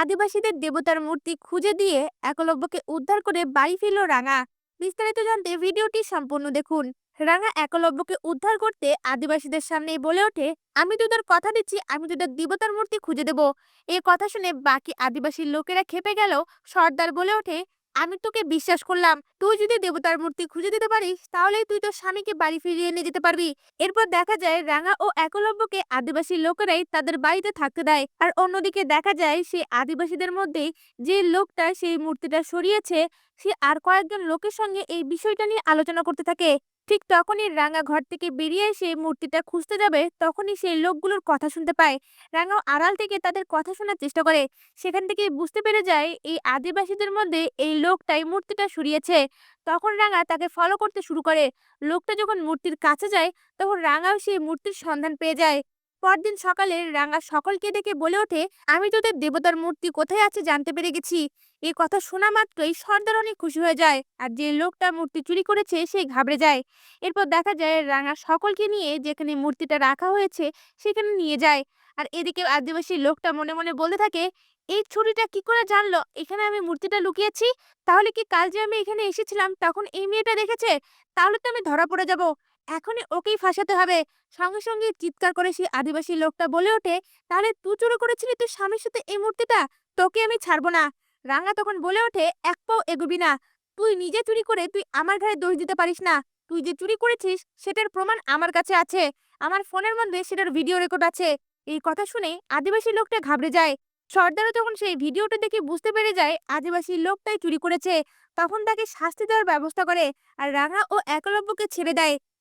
আদিবাসীদের দেবতার মূর্তি খুঁজে দিয়ে একলব্যকে উদ্ধার করে বাড়ি ফিরল রাঙা। বিস্তারিত জানতে ভিডিওটি সম্পূর্ণ দেখুন। রাঙা একলব্যকে উদ্ধার করতে আদিবাসীদের সামনে বলে ওঠে, আমি তোদের কথা দিচ্ছি, আমি তোদের দেবতার মূর্তি খুঁজে দেব। এ কথা শুনে বাকি আদিবাসীর লোকেরা খেপে গেল। সর্দার বলে ওঠে আমি তোকে বিশ্বাস করলাম। তুই যদি দেবতার মূর্তি খুঁজে দিতে পারিস, তাহলেই তুই তোর স্বামীকে বাড়ি ফিরিয়ে নিয়ে যেতে পারবি। এরপর দেখা যায়, রাঙা ও একলব্যকে আদিবাসী লোকেরাই তাদের বাড়িতে থাকতে দেয়। আর অন্যদিকে দেখা যায়, সেই আদিবাসীদের মধ্যে যে লোকটা সেই মূর্তিটা সরিয়েছে, সে আর কয়েকজন লোকের সঙ্গে এই বিষয়টা নিয়ে আলোচনা করতে থাকে। ঠিক তখনই রাঙা ঘর থেকে বেরিয়ে এসে মূর্তিটা খুঁজতে যাবে, তখনই সেই লোকগুলোর কথা শুনতে পায়। রাঙা আড়াল থেকে তাদের কথা শোনার চেষ্টা করে। সেখান থেকে বুঝতে পেরে যায়, এই আদিবাসীদের মধ্যে এই লোকটাই মূর্তিটা সরিয়েছে। তখন রাঙা তাকে ফলো করতে শুরু করে। লোকটা যখন মূর্তির কাছে যায়, তখন রাঙাও সেই মূর্তির সন্ধান পেয়ে যায়। পরদিন সকালে রাঙা সকলকে ডেকে বলে ওঠে, আমি তোদের দেবতার মূর্তি কোথায় আছে জানতে পেরে গেছি। এই কথা শোনা মাত্রই সর্দার অনেক খুশি হয়ে যায় আর যে লোকটা মূর্তি চুরি করেছে সে ঘাবড়ে যায়। এরপর দেখা যায় রাঙা সকলকে নিয়ে যেখানে মূর্তিটা রাখা হয়েছে সেখানে নিয়ে যায়। আর এদিকে আদিবাসী লোকটা মনে মনে বলতে থাকে, এই ছুরিটা কি করে জানলো? এখানে আমি মূর্তিটা লুকিয়েছি। তাহলে কি কাল যে আমি এখানে এসেছিলাম তখন এই মেয়েটা দেখেছে? তাহলে তো আমি ধরা পড়ে যাব। এখনই ওকেই ফাঁসাতে হবে। সঙ্গে সঙ্গে চিৎকার করে সেই আদিবাসী লোকটা বলে ওঠে, তাহলে তুই চুরি করেছিলি তোর স্বামীর সাথে এই মূর্তিটা? তোকে আমি ছাড়বো না। রাঙা তখন বলে ওঠে, এক পাও এগোবি না। তুই নিজে চুরি করে তুই আমার ঘরে দোষ দিতে পারিস না। তুই যে চুরি করেছিস, সেটার প্রমাণ আমার কাছে আছে। আমার ফোনের মধ্যে সেটার ভিডিও রেকর্ড আছে। এই কথা শুনে আদিবাসী লোকটা ঘাবড়ে যায়। সর্দারও যখন সেই ভিডিওটা দেখে বুঝতে পেরে যায়, আদিবাসী লোকটাই চুরি করেছে। তখন তাকে শাস্তি দেওয়ার ব্যবস্থা করে, আর রাঙা ও একলব্যকে ছেড়ে দেয়।